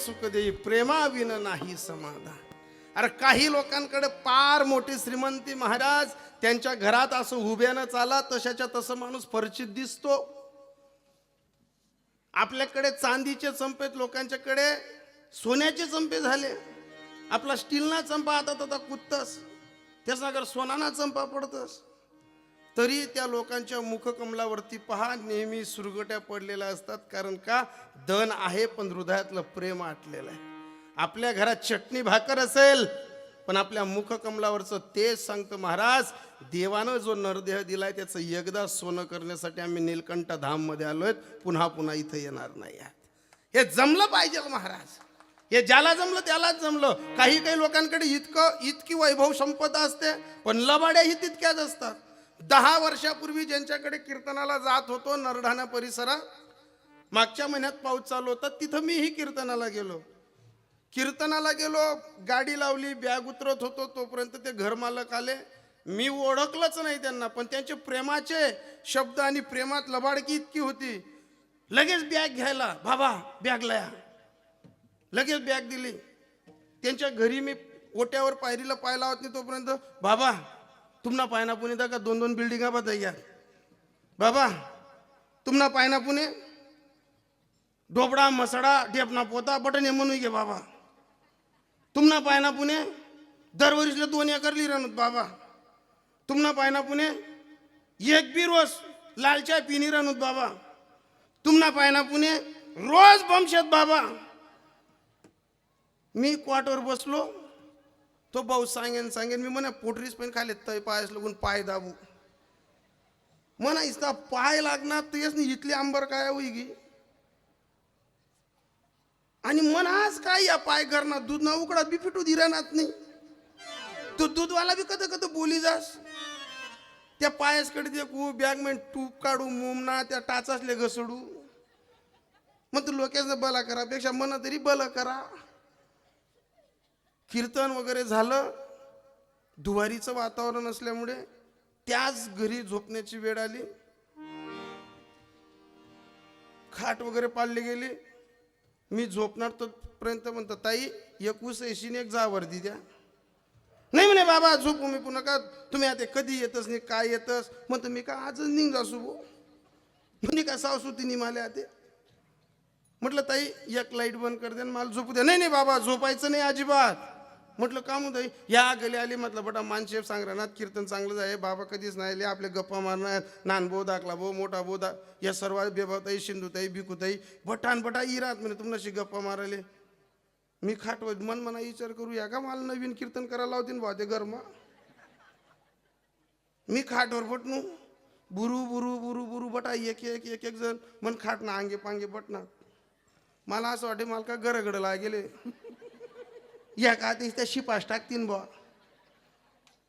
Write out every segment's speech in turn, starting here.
सुख देई प्रेमाविन नाही समाधान. अरे काही लोकांकडे पार मोठी श्रीमंती महाराज त्यांच्या घरात असं उभ्यानं चाला तशाच्या तसं माणूस परिचित दिसतो. आपल्याकडे चांदीचे चंपेत लोकांच्याकडे सोन्याचे चंपे झाले. आपला स्टीलना चंपा आता तर कुत्तस त्याचा अगर सोनाना चंपा पडतस तरी त्या लोकांच्या मुखकमलावरती पहा नेहमी सुरगट्या पडलेल्या असतात. कारण का? धन आहे पण हृदयातलं प्रेम आटलेलं आहे. आपल्या घरात चटणी भाकर असेल पण आपल्या मुखकमलावरचं तेच सांगतं महाराज देवानं जो नरदेह दिलाय त्याचं एकदा सोनं करण्यासाठी आम्ही नीलकंठ धाममध्ये आलोय पुन्हा पुन्हा इथं येणार नाही हे जमलं पाहिजे हो महाराज. हे ज्याला जमलं त्यालाच जमलं. काही काही लोकांकडे इतकं इतकी वैभव संपदा असते पण लबाड्याही तितक्याच असतात. दहा वर्षापूर्वी ज्यांच्याकडे कीर्तनाला जात होतो नरढाणा परिसरात मागच्या महिन्यात पाऊस चालू होता तिथं मीही कीर्तनाला गेलो. कीर्तनाला गेलो गाडी लावली बॅग उतरत होतो तोपर्यंत ते घरमालक आले. मी ओळखलंच नाही त्यांना पण त्यांचे प्रेमाचे शब्द आणि प्रेमात लबाडकी इतकी होती. लगेच बॅग घ्यायला बाबा बॅग लया. लगेच बॅग दिली. त्यांच्या घरी मी ओट्यावर पायरीला पाय लावत नाही तोपर्यंत बाबा तुम्हाला पायना पुणे का दोन दोन बिल्डिंगा बदल्या बाबा तुम्हाला पायना पुणे? ढोबडा मसडा ढेपना पोता बटन हे म्हणू घे बाबा. तुम्हाला पायना पुणे? दरवर्षीला दोन एकर लिहिरानत बाबा. तुम्हाला पायना पुणे? एक बी रोज लालच्या पिनी रानूत बाबा. तुम्हाला पायना पुणे? रोज बमशेत बाबा. मी क्वाटर बसलो. तो भाऊ सांगेन सांगेन मी म्हणा पोटरीस पण खाले तय पायस लागून पाय दाबू. म्हणा इथं पाय लागणार तेच नाही इथली आंबर काय होई गी आणि मनाच काय या पाय करणार? दूध ना उकडा बी फिटू दिरानात नाही. तो दूधवाला बी कधी कधी बोली जास. त्या पायासकडे ते कू बॅग मेन टूप काढू मुमना त्या टाचासले घसडू. मग तू लोकेच बला करा पेक्षा मन तरी बला करा. कीर्तन वगैरे झालं दुवारीचं वातावरण असल्यामुळे त्याच घरी झोपण्याची वेळ आली. खाट वगैरे पाडली गेली. मी झोपणार तोपर्यंत म्हणतो ताई एकवीस ऐशीने एक जा वर्दी द्या. नाही म्हणे बाबा झोपू मी पुन्हा का? तुम्ही आता कधी येतच नाही काय येतस म्हणतो मी का आजच निघ जा सुबो म्हणजे काय सासू तिने माले आते? म्हटलं ताई एक लाइट बंद कर दे आणि मला झोपू द्या. नाही नाही बाबा झोपायचं नाही अजिबात. म्हटलं का म्हणतो या गली आली म्हटलं बटा मानशेफ सांगरानात कीर्तन चांगलंच आहे. बाबा कधीच नाही आले. आपले गप्पा मारणार नानभो दाखला भो मोठा बो दा या सर्व बेबाताई सिंधुताई भिकुताई बटान बटा इरात म्हणे तुमनाशी गप्पा मारायले. मी खाटव मन मना विचार करू या का मला नवीन कीर्तन करायला लावतील भाऊ ते गरमा मी खाटवर बटणू. बुरू बुरू बुरू बुरू बटा एक एक एक एक जण. मन खाटना अंगे पांगे बटणार मला असं वाटे मला का गरगडला गेले या का त्या शिपास टाकतीन बा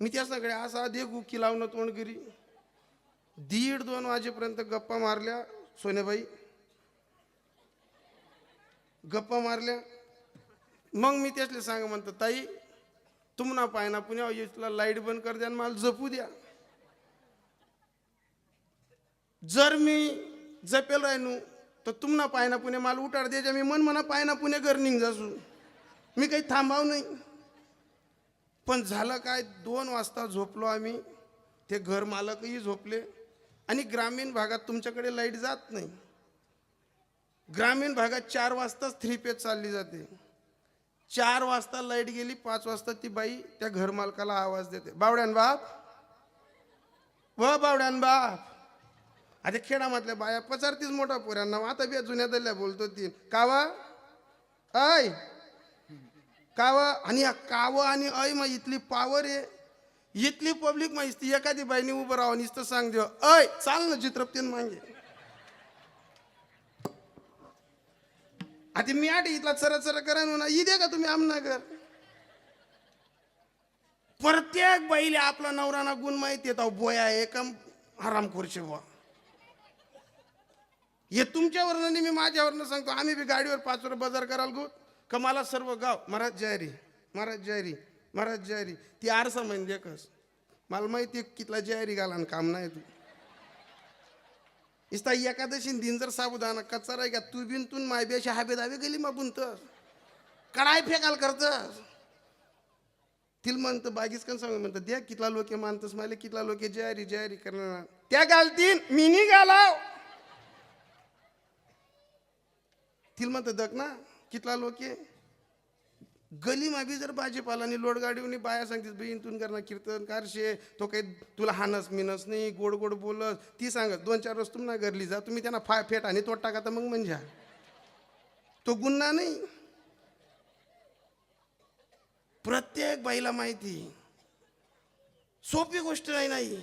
मी त्या सगळ्या असा दे गुकी लावणं तोंडगिरी दीड दोन वाजेपर्यंत गप्पा मारल्या सोनेबाई गप्पा मारल्या. मग मी त्याचले सांग म्हणतो ताई तुम्हाला पायना पुण्या तुला लाइट बंद कर द्या आणि मला जपू द्या. जर मी जपेल राहिनू तर तुम्हाला पायना पुणे मला उठाड द्यायच्या. मी मन म्हणा पायना पुणे घर निघ जासू. मी काही थांबाव नाही. पण झालं काय? दोन वाजता झोपलो आम्ही. ते घर मालकही झोपले. आणि ग्रामीण भागात तुमच्याकडे लाइट जात नाही. ग्रामीण भागात चार वाजताच थ्री पेज चालली जाते. चार वाजता लाइट गेली पाच वाजता ती बाई त्या घरमालकाला आवाज देते. बावड्यान बाप. व बावड्यान बाप. आता खेडामधल्या बाया पचारतीस मोठा पोऱ्यांना आता बी जुन्या दल्ल्या बोलतो ती. कावा? ऐ! काव आणि या काव आणि अय मग इथली पावर आहे. इथली पब्लिक माहिती एखादी बाईने उभं राहावं नुसतं सांग देव अय चाल ना चित्रपतीन मागे. आता मी आठ इथला चरा चरा करा ना ई दे का तुम्ही आमनागर? प्रत्येक बाईले आपला नवराना गुण माहिती येतो बोया एकम आराम खुर्शी बुवा. हे तुमच्यावरनं मी माझ्यावरनं सांगतो आम्ही बी गाडीवर पाच बाजार कराल गो कमाला मला सर्व गाव. महाराज जयरी महाराज जयरी महाराज जयरी ती आरसा म्हणजे कस? मला माहिती आहे कितला जयरी घालान आणि काम नाही तू. इस्ता एकादशी दिन जर साबुदाना कचरा घ्या का तू बिन तून माय अशी हाबे दावे गेली मग बुनतस कडाय फेकाल करतस. तिला म्हणतं बागीच कन सांग म्हणतं द्या कितला लोक मानतस मला कितला लोक जयारी जयारी करणार. त्या घालतीन मिनी घालाव. तिला म्हणतं दक ना कितला लोक गली मागे जर भाजीपालानी लोड गाडीवनी बाया सांगतीस बी इंतून करणार कीर्तन कारशे तो काही तुला हानस मिनस नाही गोड गोड बोलस. ती सांगत दोन चार रोज ना घरली जा तुम्ही त्यांना फाय फेट आणि तोड टाका तर मग म्हणजे. तो गुन्हा नाही. प्रत्येक बाईला माहिती सोपी गोष्ट नाही नाही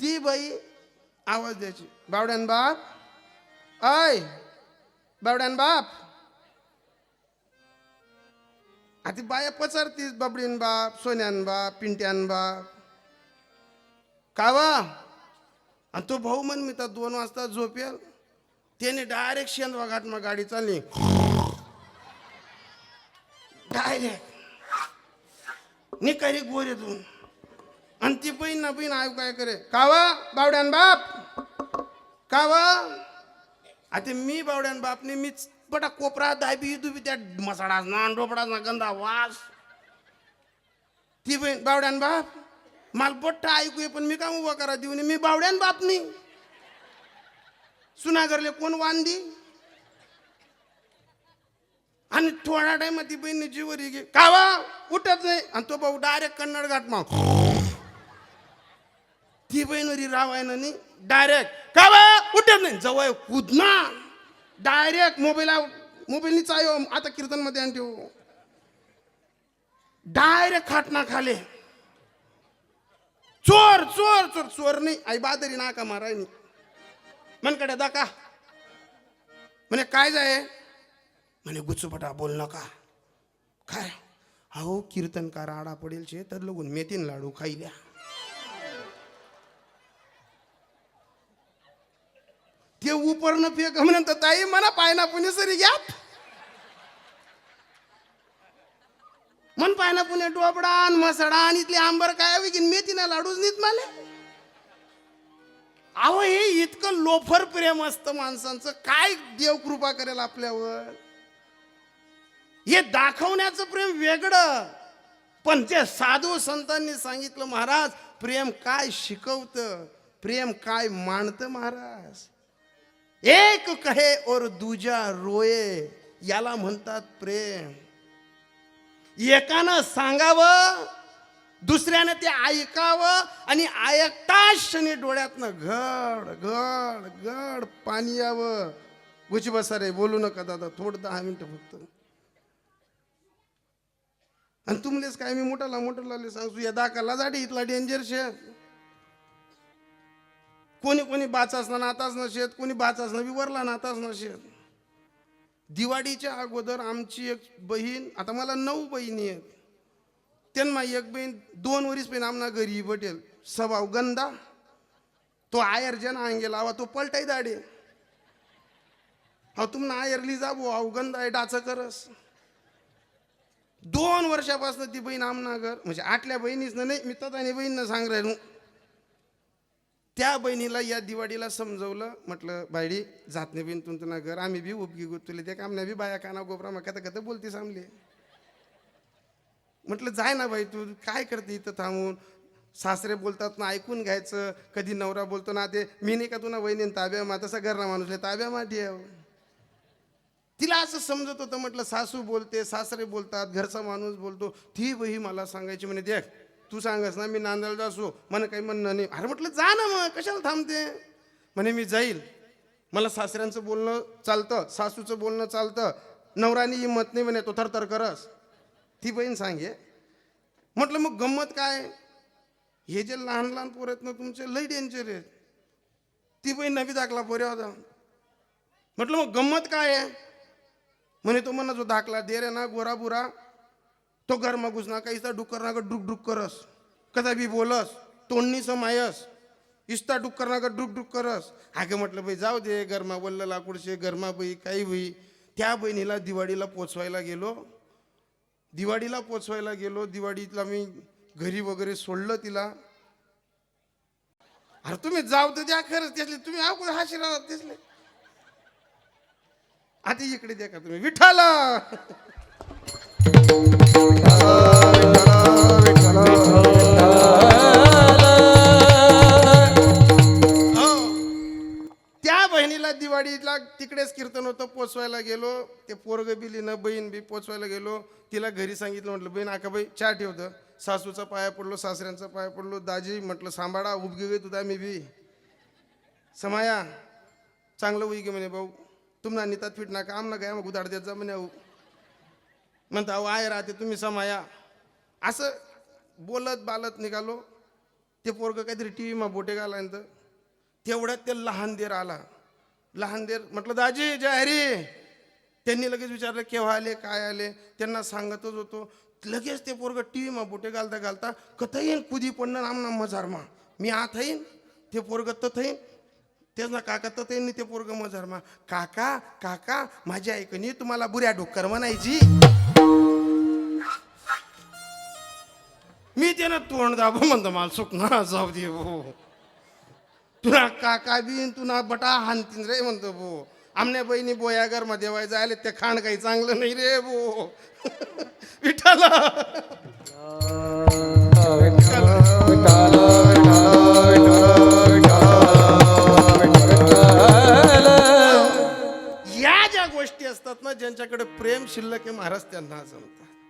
ती बाई आवाज द्यायची. बावड्यान बाप आय बावड्यान बाप आता बाया पचारतीस बाबडीन बाप सोन्यान बाप पिंट्यान बाप. कावा आणि तो भाऊ म्हण मी तर दोन वाजता झोपेल. त्याने डायरेक्ट शेंदवा घाट मग गाडी चालली. डायरेक्ट निकारी गोरेतून. आणि ती बहीण ना बहीण आय काय करे? कावा बावड्यान बाप? कावा आता मी बावड्यान बापने मीच बटा कोपरा दाबी दुबी त्या मसाडाच ना डोपडाच ना गंदा वास. ती बहीण बावड्यान बाप मला बट्टा ऐकू ये पण मी काम उभा करा देऊ मी बावड्यान बापनी सुनागरले कोण वांदी? आणि थोडा टाइम ती बहिणी जीवरी गे कावा उठत नाही. आणि तो भाऊ डायरेक्ट कन्नड घाट मग. ती बहिणवरी रावायनं नाही डायरेक्ट कावा उठत नाही. जवळ कुदना डायरेक्ट मोबाईल मोबाईलनी चायो आता कीर्तनमध्ये आणते हो. डायरेक्ट खाटना खाले चोर चोर चोर चोर नाही. आई बादरी नाका मारायनी नाही मनकडे दाका म्हणे काय जाय? म्हणे गुचपटा बोल नका. काय? अहो कीर्तनकार आडा पडेल छे तर लगून मेथीन लाडू खाईल्या. ते उपरनं फेक म्हणत ताई म्हणा पायना पुणे सरी घ्या. मन पायना पुणे डोबडान मसडान इथले आंबर काय विकीन मेथीना लाडूच नीत माले. अहो हे इतकं लोफर प्रेम असतं माणसांचं. काय देव कृपा करेल आपल्यावर? हे दाखवण्याचं प्रेम वेगळं. पण जे साधू संतांनी सांगितलं महाराज प्रेम काय शिकवतं? प्रेम काय मांडतं महाराज? एक कहे और दुजा रोये याला म्हणतात प्रेम. एकानं सांगावं दुसऱ्यानं ते ऐकावं आणि ऐकताच क्षणी डोळ्यातनं घड घड घड पाणी यावं. गुच बसा रे बोलू नका दादा थोडं दहा मिनिटं फक्त. आणि तुमलेच काय मी मोठाला मोठाला सांगतो या दाखला जाडी इथला डेंजर शे कोणी कोणी बाचासनं नाताच नशेत कोणी बाचासनं विवरला नाताच नशेत. दिवाळीच्या अगोदर आमची एक बहीण आता मला नऊ बहिणी आहेत. त्यांना एक बहीण दोन वरीस पण आमना घरी बटेल स्वभाव गंदा. तो आयर जन अंगे लावा तो पलटाई दाडे हा तुमना आयरली जाबो अहो गंदा आहे डाच करस. दोन वर्षापासून ती बहीण आमना घर म्हणजे आटल्या बहिणीच नाही मी ततानी बहीण सांग राहिलो. त्या बहिणीला या दिवाळीला समजवलं. म्हटलं बायडी जात नाही बिन तुमचं ना घर आम्ही बी उपगी गुतले ते कामण्या बी बाया काना गोबरा मग कथा कथा बोलते सामले. म्हटलं जाय ना बाई तू काय करते इथं थांबून? सासरे बोलतात ना ऐकून घ्यायचं. कधी नवरा बोलतो ना ते मी नाही का तुला वहिनी ताब्या मा तसा घरना माणूस आहे, ताब्या मा ठेव हो. तिला असं समजत होतं म्हटलं सासू बोलते सासरे बोलतात घरचा माणूस बोलतो. ती बही मला सांगायची म्हणे देख तू सांगस ना मी नांदेडला असो मला काही म्हणणं नाही. अरे म्हटलं जा ना मग कशाला थांबते? म्हणे मी जाईल. मला सासऱ्यांचं बोलणं चालतं सासूचं बोलणं चालतं. नवरानी हिंमत नाही म्हणे तो थरथर करस. ती बहीण सांगे म्हटलं मग गंमत काय? हे जे लहान लहान पोर आहेत ना तुमचे लई डेंजर आहेत. ती बहीण नवी दाखला पोऱ्या होता म्हटलं मग गंमत काय आहे? म्हणे तो म्हणा जो दाखला दे रे ना गोरा बुरा तो घरमा घुसना का इस्ता डुक्कर ना का डुक डुक करस। कदा बी बोलस तोंडनी समायस इस्ता डुक्कर ना का डुक डुक करस। हागे म्हटलं बाई जाऊ दे गरमा वल्ल लाकूडशे गरमा बाई काही बाई त्या बहिणीला दिवाळीला पोचवायला गेलो. दिवाळीला पोचवायला गेलो. दिवाळीला मी घरी वगैरे सोडलं तिला. अरे तुम्ही जाऊ तर द्या खरंच दिसले. तुम्ही अगोदर हाशी राहतात त्यातले आता इकडे द्या का तुम्ही? विठाला ते पोरग बिली न बहीण बी पोचवायला गेलो तिला घरी सांगितलं म्हटलं बहीण आकाबाई चहा ठेवतं सासूचा पाया पडलो सासऱ्यांचा पाया पडलो दाजी म्हटलं सांभाळा उबगी गे तुझा मी बी. समाया चांगलं होई गे म्हणे भाऊ. तुम्हाला नितात फिट नाका आमना काय मग उधाड देत जा म्हणे अहो. म्हणता अहो आहे राहते तुम्ही समाया. असं बोलत बालत निघालो. ते पोरग काहीतरी टी व्ही मा बोटे घालायनंतर तेवढ्यात ते लहान देर आला. लहान देर म्हटलं दाजी जय हरी. त्यांनी लगेच विचारलं केव्हा आले? काय आले? त्यांना सांगतच होतो. लगेच ते पोरग टी व्हीमा बोटे घालता घालता कथ येईन? कुदी पडणं? नाम मजार मा. मी आत येईन? ते पोरग तथ येईन? तेच ना काका तथ येईन ते पोरग मजार मा. काका काका माझी ऐकणी तुम्हाला बुऱ्या डोकर म्हणायची. मी त्यानं तोंड दाबो म्हणतो मला सुकना जाऊ दे भो. तुला काका बीन तुला बटा हानतीन रे म्हणतो भो. आमने बहिणी बोयागरमध्ये वाय जायला ते खाण काही चांगलं नाही रे बो विठाला. या ज्या गोष्टी असतात ना ज्यांच्याकडे प्रेम शिल्लक आहे महाराज त्यांना जमतात